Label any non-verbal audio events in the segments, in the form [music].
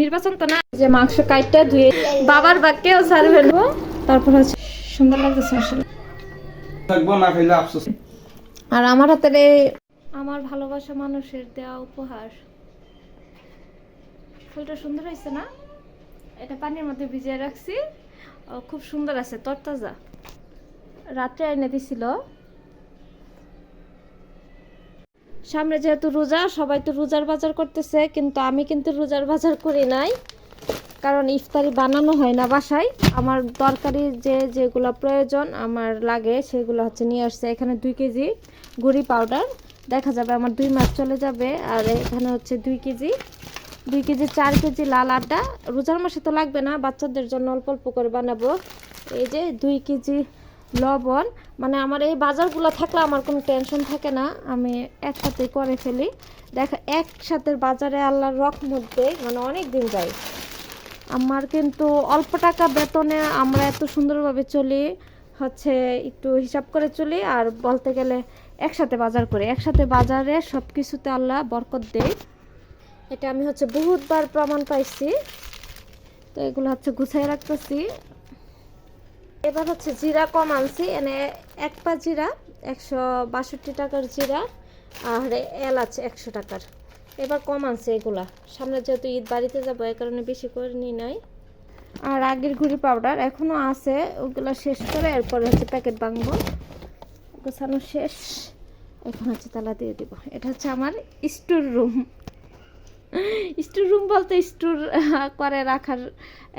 নির্বাচন তো না। যে মাংস কাইটটা ধুয়ে বাবার বাক্যেও সারি ফেলব তারপর হচ্ছে সুন্দর লাগতেছে আসলে। থাকব না খাইলে আফসোস। আর আমার হাতের এই আমার ভালোবাসা মানুষের দেওয়া উপহার। ফুলটা সুন্দর হয়েছে না? এটা পানির মধ্যে ভিজিয়ে রাখছি। ও খুব সুন্দর আছে তরতাজা। রাত্রে এনে দিছিল। সামনে যেহেতু রোজা, সবাই তো রোজার বাজার করতেছে, কিন্তু আমি কিন্তু রোজার বাজার করি নাই, কারণ ইফতারি বানানো হয় না বাসায়। আমার তরকারি যে যেগুলো প্রয়োজন আমার লাগে, সেগুলো হচ্ছে নিয়ে আসছে। এখানে দুই কেজি গুড়ি পাউডার, দেখা যাবে আমার দুই মাস চলে যাবে, আর এখানে হচ্ছে দুই কেজি দুই কেজি চার কেজি লাল আটা রোজার মাসে তো লাগবে না, বাচ্চাদের জন্য অল্প অল্প করে বানাবো। এই যে দুই কেজি লবণ মানে আমার এই বাজারগুলো থাকলে আমার কোনো টেনশন থাকে না, আমি একসাথে করে ফেলি। দেখা, একসাথে বাজারে আল্লাহর রকমত দেয় মানে অনেক দিন যায়। আমার কিন্তু অল্প টাকা বেতনে আমরা এত সুন্দরভাবে চলি, হচ্ছে একটু হিসাব করে চলি, আর বলতে গেলে একসাথে বাজার করি। একসাথে বাজারে সব কিছুতে আল্লাহ বরকত দেয় এটা আমি হচ্ছে বহুতবার প্রমাণ পাইছি। তো এগুলো হচ্ছে গুছাই রাখতেছি। এবার হচ্ছে জিরা কম আনছি, এনে এক পা জিরা, একশো বাষট্টি টাকার জিরা, আর এলাচ একশো টাকার। এবার কম আনছে এগুলা। সামনে যেহেতু ঈদ বাড়িতে যাব এই কারণে বেশি করে নিই নাই। আর আগের গুড়ি পাউডার এখনও আছে, ওগুলো শেষ করে এরপরে হচ্ছে প্যাকেট ভাঙবো। গোছানো শেষ। এখন হচ্ছে তালা দিয়ে দিব। এটা হচ্ছে আমার স্টোর রুম। স্টোর রুম বলতে স্টোর করে রাখার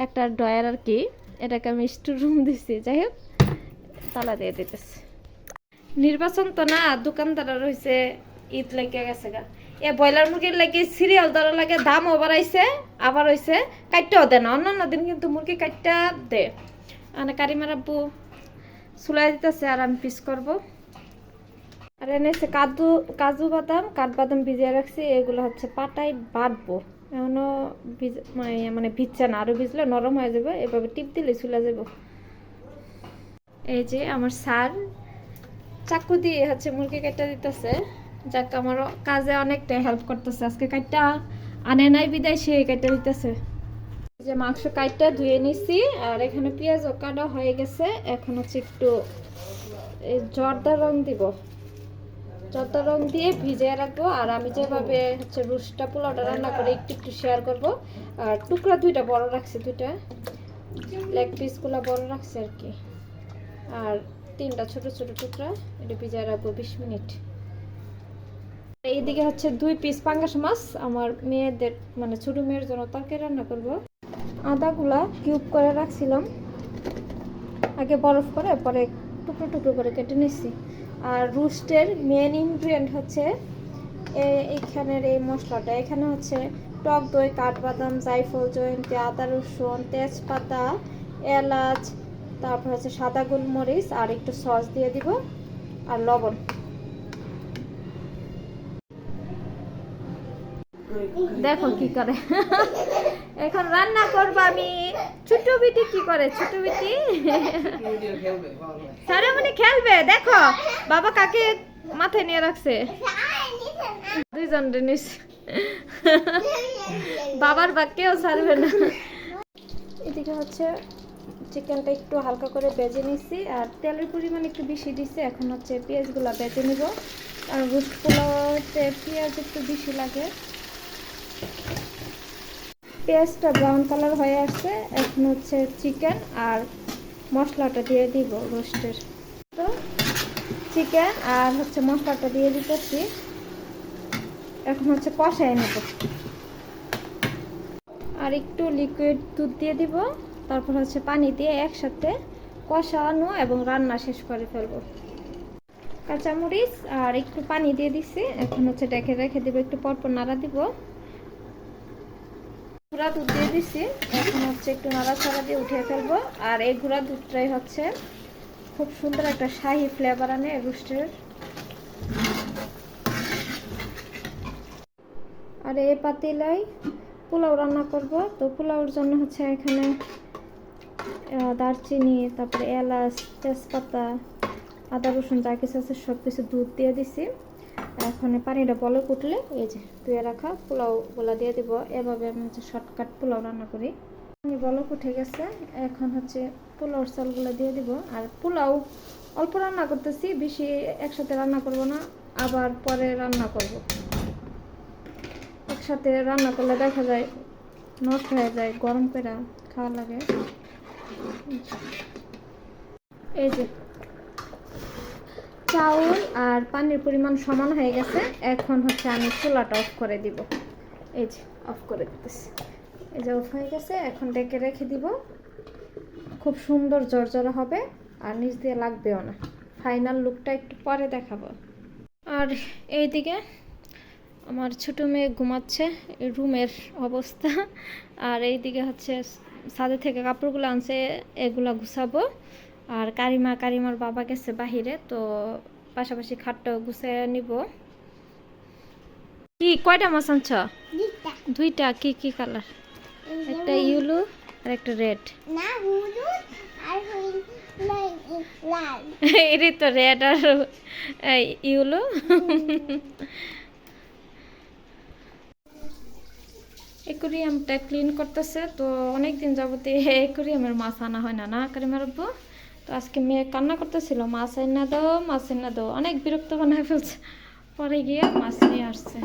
একটা ডয়ার আর কি। এটাকে আমি স্টোর রুম দিছি যাই হোক তালা দিয়ে দিতেছি। নির্বাচন তো না দোকানদার রয়েছে, ঈদ লেগে গেছে গা। এ ব্রয়লার মুরগির লাগে সিরিয়াল ধরা লাগে দামও বাড়াইছে, আবার হইছে কাটতেও দেয় না। অন্যান্য দিন কিন্তু মুরগি কাটটা দে মানে কারিমার আব্বু চুলাই দিতেছে আর আমি পিস করব। আর এনেছে কাজু কাজু বাদাম কাঠবাদাম ভিজিয়ে রাখছি, এগুলো হচ্ছে পাটায় বাটবো। এখনও মানে মানে ভিজছে না আরও ভিজলে নরম হয়ে যাবে, এভাবে টিপ দিলে চুলে যাব এই যে আমার সার চাকু দিয়ে হচ্ছে মুরগি কাটা দিতেছে। যাক, আমারও কাজে অনেকটা হেল্প করতেছে, আজকে কাটটা আনে নাই, বিদায় সে কাটা দিতেছে। যে মাংস কাটটা ধুয়ে নিছি, আর এখানে পেঁয়াজ কাটা হয়ে গেছে, এখন হচ্ছে একটু জর্দা রং দিব। জর্দা রং দিয়ে ভিজিয়ে রাখব, আর আমি যেভাবে হচ্ছে রুসটা, পোলাওটা রান্না করে একটু একটু শেয়ার করব, আর টুকরা দুইটা, বড় রাখছি দুইটা লেগ পিসগুলো বড় রাখছি আর কি। আর তিনটা ছোট ছোট টুকরা, এটা ভিজিয়ে রাখব বিশ মিনিট। এইদিকে হচ্ছে দুই পিস পাঙ্গাস মাছ, আমার মেয়েদের মানে ছোট মেয়ের জন্য তরকারি রান্না করব। আদাগুলা কিউব করে রাখছিলাম, আগে বরফ করে, পরে টুকরো টুকরো করে কেটে নিচ্ছি। আর রুস্টের মেন ইনগ্রিডিয়েন্ট হচ্ছে এইখানের এই মশলাটা। এখানে হচ্ছে টক দই কাঠবাদাম জায়ফল জয়ন্তী আদা রসুন তেজপাতা এলাচ তারপর হচ্ছে সাদা গোলমরিচ আর একটু সস দিয়ে দিব আর লবণ। দেখো কি করে। [laughs] এখন রান্না করব আমি। ছোট বিটি কি করে ছোট বিটি? সারামণি খেলবে, দেখো। বাবা কাকে মাথায় নিয়ে রাখছে? দুইজন নিস। বাবার বাক্যেও ছাড়বে না। এদিকে হচ্ছে চিকেনটা একটু হালকা করে বেজে নিছি, আর তেলের পরিমাণ একটু বেশি দিচ্ছি এখন হচ্ছে পেঁয়াজগুলো বেজে নিব। আর রোস্ট পোলাওতে পেঁয়াজ একটু বেশি লাগে। পেঁয়াজটা ব্রাউন কালার হয়ে আসছে। এখন হচ্ছে চিকেন আর মশলাটা দিয়ে দিব রোস্টের তো চিকেন আর হচ্ছে মশলাটা দিয়ে দিতেছি। এখন হচ্ছে কষায় নেব। আর একটু লিকুইড দুধ দিয়ে দিব। তারপর হচ্ছে পানি দিয়ে একসাথে কষানো এবং রান্না শেষ করে ফেলব। কাঁচামরিচ আর একটু পানি দিয়ে দিছি। এখন হচ্ছে ডেকে রেখে দিব, একটু পরপর নাড়া দিব। গুঁড়া দুধ দিয়ে দিছি। এখন হচ্ছে একটু নাড়াচাড়া দিয়ে উঠিয়ে ফেলব। আর এই গুঁড়া দুধটাই হচ্ছে খুব সুন্দর একটা শাহি ফ্লেভার আনে রুস্টের আর এই পাতিলাই পোলাও রান্না করব। তো পোলাওর জন্য হচ্ছে এখানে দারচিনি, তারপরে এলাচ, তেজপাতা, আদা রসুন যা কিছু আছে সব কিছু দুধ দিয়ে দিছি। এখন পানিটা বলে কুটলে এই যে ধুয়ে রাখা পোলাও গুলা দিয়ে দিব। এভাবে আমি হচ্ছে শর্টকাট পোলাও রান্না করি। পানি বলক উঠে গেছে, এখন হচ্ছে পোলাওর চালগুলো দিয়ে দিব। আর পোলাও অল্প রান্না করতেছি, বেশি একসাথে রান্না করব না, আবার পরে রান্না করব। একসাথে রান্না করলে দেখা যায় নষ্ট হয়ে যায়, গরম করে খাওয়া লাগে। এই যে চাউল আর পানির পরিমাণ সমান হয়ে গেছে। এখন হচ্ছে আমি চুলাটা অফ করে দিব। এই যে অফ করে দিতেছি। এই যে অফ হয়ে গেছে, এখন ডেকে রেখে দিব। খুব সুন্দর জর্জরা হবে আর নিচ দিয়ে লাগবেও না। ফাইনাল লুকটা একটু পরে দেখাবো। আর এইদিকে আমার ছোটো মেয়ে ঘুমাচ্ছে রুমের অবস্থা। আর এইদিকে হচ্ছে ছাদে থেকে কাপড়গুলো আনছে, এগুলো গুছাবো। আর কারিমা কারিমার বাবা গেছে বাহিরে তো পাশাপাশি খাটটাও গুছিয়ে নিব। কি কয়টা মাছ আনছ? দুইটা। কি কি কালার একটা ইউলো আর একটা রেড। না হলুদ আর লাল। [laughs] এরই তো রেড আর ইউলো। [laughs] একুরিয়ামটা ক্লিন করতেছে তো অনেক দিন যাবতে একুরিয়ামের মাছ আনা হয় না না কারিমার আব্বু? তো আজকে মেয়ে কান্না করতেছিল মাছ না দাও মাছ না দাও। অনেক বিরক্ত বানায় ফেলছে। পরে গিয়ে মাছ নিয়ে আসছে।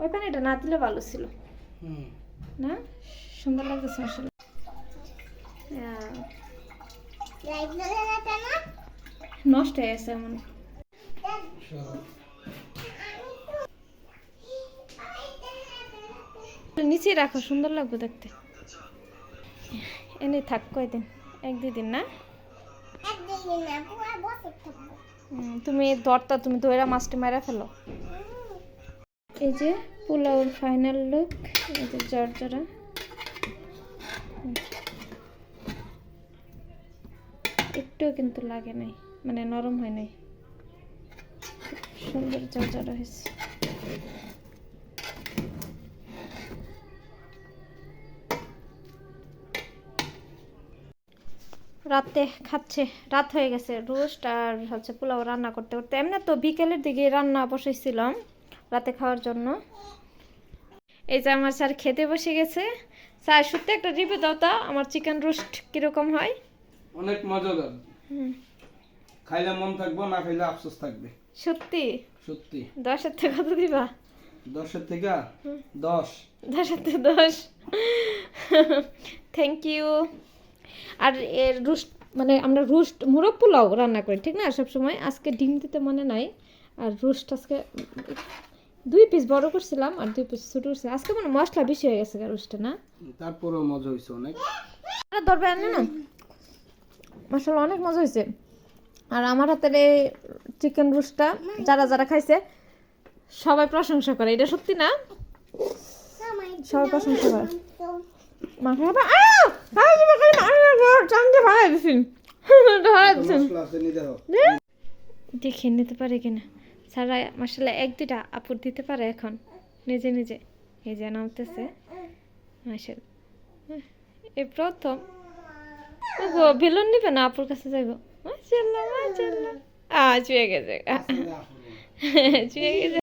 ওই পানিটা না দিলে ভালো ছিল। না? সুন্দর লাগতেছে আসলে। কেন নষ্ট হয়ে গেছে এমন। নিচে রাখো সুন্দর লাগবে দেখতে। এনে থাক কয়দিন। এক দুই দিন না? তুমি দরটা তুমি দইরা মাছটা মেরা ফেলো। এই যে পোলাওর ফাইনাল লুক এই যে জর্জরা। একটুও কিন্তু লাগে নাই মানে নরম হয় নাই। সুন্দর জর্জরা হয়েছে। রাতে খাচ্ছে রাত হয়ে গেছে রোস্ট আর হচ্ছে পোলাও রান্না করতে করতে। এমনি তো বিকেলের দিকে রান্না বসাইছিলাম রাতে খাওয়ার জন্য। এই যে আমার স্যার খেতে বসে গেছে। স্যার সত্যি একটা রিভিউ দাও তা আমার চিকেন রোস্ট কীরকম হয়? অনেক মজাদার। হুম। খাইলে মন থাকব না খাইলে আফসোস থাকবে। সত্যি? সত্যি। দশের থেকে কত দিবা? দশের থেকে দশ। দশের থেকে দশ। [laughs] থ্যাংক ইউ আর এর রোস্ট মানে আমরা রোস্ট মুরগ পোলাও রান্না করি ঠিক না? সব সময় আজকে ডিম দিতে মনে নাই আর রোস্ট আজকে দুই পিস বড় করছিলাম আর দুই পিস ছোট করছিলাম। আজকে মানে মশলা বেশি হয়ে গেছে রোস্টে না? তারপরেও মজা হয়েছে অনেক। আর দরবে আনে না? মশলা অনেক মজা হয়েছে আর আমার হাতের এই চিকেন রোস্টটা যারা যারা খাইছে সবাই প্রশংসা করে এটা সত্যি না? সবাই প্রশংসা করে। মাকে খাবে আহ খাই দিবে খাই মারে গো চাঙ্গে ভাই দিছিন নি দেখো নিতে পারে কিনা সারা মশলা এক দুটা আপুর দিতে পারে এখন নিজে নিজে এই যে নামতেছে মাসের এই প্রথম বেলুন নিবে না আপুর কাছে যাইব মাশাল্লাহ মাশাল্লাহ আ চুয়ে গেছে চুয়ে গেছে